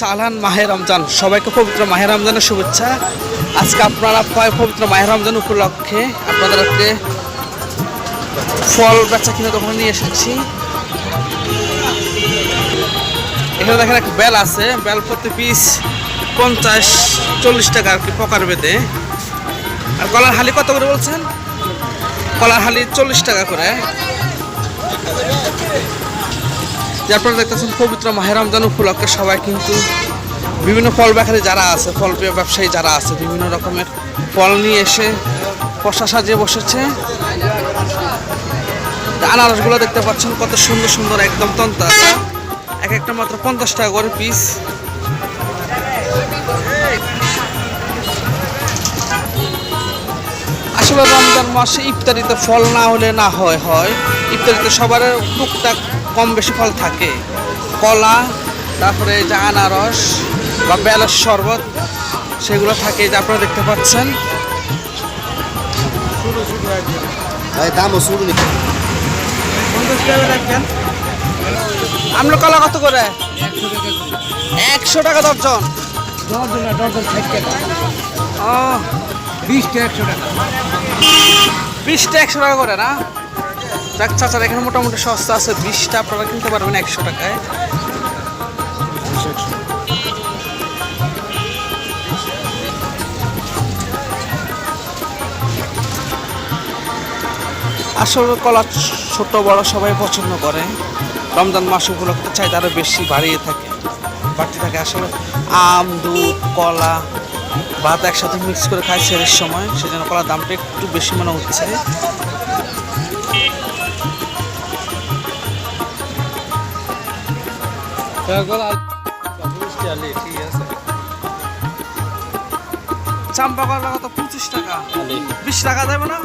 সালহান, মাহে রমজান। সবাইকে পবিত্র মাহে রমজানের শুভেচ্ছা। আজকে আপনারা পবিত্র মাহে রমজান উপলক্ষে আপনাদেরকে ফল বেচা কিনে দোকানে নিয়ে এসেছি। এখানে দেখেন একটা বেল আছে। বেল প্রতি পিস পঞ্চাশ, চল্লিশ টাকা আর কি পকার বেঁধে। আর কলার হালি কত করে বলছেন? কলার হালি চল্লিশ টাকা করে। যে আপনারা দেখতেছেন পবিত্র মাহের রমজান উপলক্ষে সবাই কিন্তু বিভিন্ন ফল বেকারি যারা আছে, ফল ব্যবসায়ী যারা আছে, বিভিন্ন রকমের ফল নিয়ে এসে পশা সাজিয়ে বসেছে। আনারসগুলো দেখতে পাচ্ছেন কত সুন্দর সুন্দর, একদম তন্তা এক একটা মাত্র পঞ্চাশ টাকা করে পিস আসলে রমজান মাসে ইফতারিতে ফল না হলে না হয় হয়। ইফতারিতে সবার টুকটাক কম বেশি ফল থাকে। কলা তারপরে যে আনারস বা বেলার শরবত সেগুলো থাকে যে আপনারা দেখতে পাচ্ছেন। দামও শুরু আমরা কলা কত করে? একশো টাকা দর্জন ডজন না ডজন ষাট টাকা। ও। একশো টাকা। বিশটা একশো টাকা করে, না? যাক চাচার এখানে মোটামুটি সস্তা আছে। বিশটা আপনারা কিনতে পারবেন একশো টাকায়। আসলে কলা ছোট, বড় সবাই পছন্দ করে। রমজান মাস উপলক্ষে চাহিদা আরও বেশি বাড়িয়ে থাকে, বাড়তে থাকে। আসলে আম, দুধ, কলা ভাত একসাথে মিক্স করে খাই সেরের সময় সেজন্য কলার দামটা একটু বেশি মনে হচ্ছে। চাম্পা কলা কত? পঁচিশ টাকা। বিশ টাকা দেবে না?